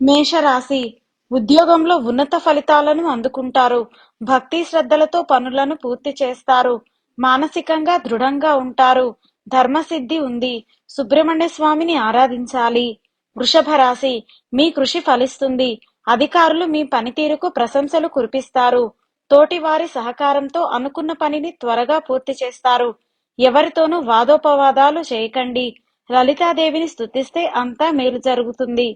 మేషరాశి. ఉద్యోగంలో ఉన్నత ఫలితాలను అందుకుంటారు. భక్తి శ్రద్ధలతో పనులను పూర్తి చేస్తారు. మానసికంగా దృఢంగా ఉంటారు. ధర్మసిద్ధి ఉంది. సుబ్రహ్మణ్య స్వామిని ఆరాధించాలి. వృషభ రాశి. మీ కృషి ఫలిస్తుంది. అధికారులు మీ పనితీరుకు ప్రశంసలు కురిపిస్తారు. తోటి వారి సహకారంతో అనుకున్న పనిని త్వరగా పూర్తి చేస్తారు. ఎవరితోనూ వాదోపవాదాలు చేయకండి. లలితాదేవిని స్థుతిస్తే అంతా మేలు జరుగుతుంది.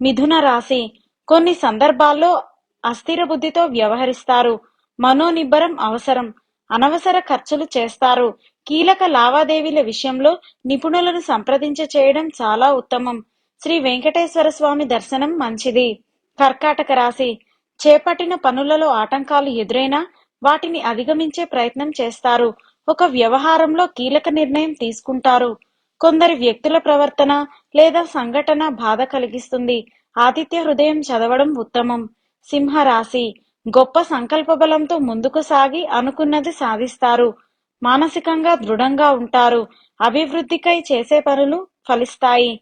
మిథున రాశి. కొన్ని సందర్భాల్లో అస్థిర బుద్ధితో వ్యవహరిస్తారు. మనోనిబ్బరం అవసరం. అనవసర ఖర్చులు చేస్తారు. కీలక లావాదేవీల విషయంలో నిపుణులను సంప్రదించ చేయడం చాలా ఉత్తమం. శ్రీ వెంకటేశ్వర స్వామి దర్శనం మంచిది. కర్కాటక రాశి. చేపట్టిన పనులలో ఆటంకాలు ఎదురైనా వాటిని అధిగమించే ప్రయత్నం చేస్తారు. ఒక వ్యవహారంలో కీలక నిర్ణయం తీసుకుంటారు. కొందరి వ్యక్తుల ప్రవర్తన లేదా సంఘటన బాధ కలిగిస్తుంది. ఆదిత్య హృదయం చదవడం ఉత్తమం. సింహరాశి. గొప్ప సంకల్ప బలంతో ముందుకు సాగి అనుకున్నది సాధిస్తారు. మానసికంగా దృఢంగా ఉంటారు. అభివృద్ధికై చేసే పనులు ఫలిస్తాయి.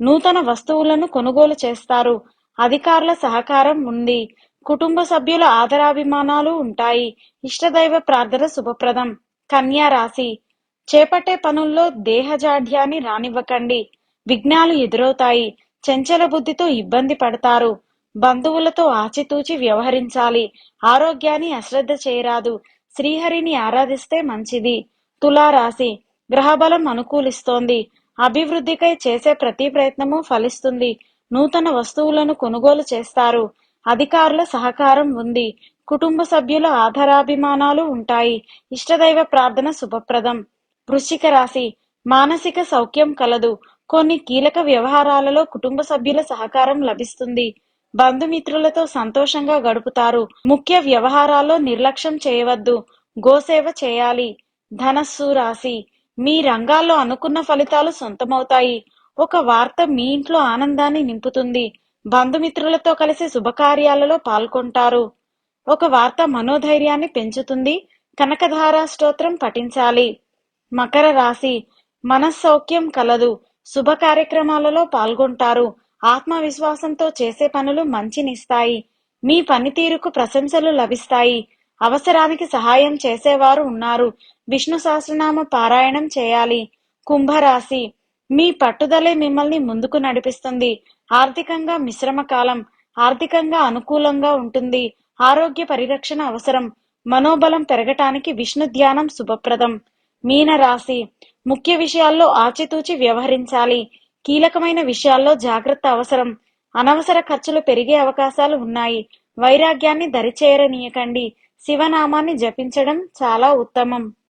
నూతన వస్తువులను కొనుగోలు చేస్తారు. అధికారుల సహకారం ఉంది. కుటుంబ సభ్యుల ఆదరాభిమానాలు ఉంటాయి. ఇష్టదైవ ప్రార్థన శుభప్రదం. కన్యా రాశి. చేపట్టే పనుల్లో దేహజాఢ్యాన్ని రానివ్వకండి. విఘ్నాలు ఎదురవుతాయి. చంచల బుద్ధితో ఇబ్బంది పడతారు. బంధువులతో ఆచితూచి వ్యవహరించాలి. ఆరోగ్యాన్ని అశ్రద్ధ చేయరాదు. శ్రీహరిని ఆరాధిస్తే మంచిది. తులారాశి గ్రహబలం అనుకూలిస్తోంది. అభివృద్ధికై చేసే ప్రతి ప్రయత్నము ఫలిస్తుంది. నూతన వస్తువులను కొనుగోలు చేస్తారు. అధికారుల సహకారం ఉంది. కుటుంబ సభ్యుల ఆధారాభిమానాలు ఉంటాయి. ఇష్టదైవ ప్రార్థన శుభప్రదం. వృశ్చిక రాశి. మానసిక సౌఖ్యం కలదు. కొన్ని కీలక వ్యవహారాలలో కుటుంబ సభ్యుల సహకారం లభిస్తుంది. బంధుమిత్రులతో సంతోషంగా గడుపుతారు. ముఖ్య వ్యవహారాల్లో నిర్లక్ష్యం చేయవద్దు. గోసేవ చేయాలి. ధనస్సు రాశి. మీ రంగాల్లో అనుకున్న ఫలితాలు సొంతమవుతాయి. ఒక వార్త మీ ఇంట్లో ఆనందాన్ని నింపుతుంది. బంధుమిత్రులతో కలిసి శుభకార్యాలలో పాల్గొంటారు. ఒక వార్త మనోధైర్యాన్ని పెంచుతుంది. కనకధారా స్తోత్రం పఠించాలి. మకర రాశి. మనస్సౌఖ్యం కలదు. శుభ కార్యక్రమాలలో పాల్గొంటారు. ఆత్మవిశ్వాసంతో చేసే పనులు మంచినిస్తాయి. మీ పనితీరుకు ప్రశంసలు లభిస్తాయి. అవసరానికి సహాయం చేసేవారు ఉన్నారు. విష్ణు సహస్రనామ పారాయణం చేయాలి. కుంభరాశి. మీ పట్టుదలే మిమ్మల్ని ముందుకు నడిపిస్తుంది. ఆర్థికంగా మిశ్రమ కాలం ఆర్థికంగా అనుకూలంగా ఉంటుంది. ఆరోగ్య పరిరక్షణ అవసరం. మనోబలం పెరగటానికి విష్ణు ధ్యానం శుభప్రదం. మీనరాశి. ముఖ్య విషయాల్లో ఆచితూచి వ్యవహరించాలి. కీలకమైన విషయాల్లో జాగ్రత్త అవసరం. అనవసర ఖర్చులు పెరిగే అవకాశాలు ఉన్నాయి. వైరాగ్యాన్ని దరిచేరనీయకండి. శివనామాన్ని జపించడం చాలా ఉత్తమం.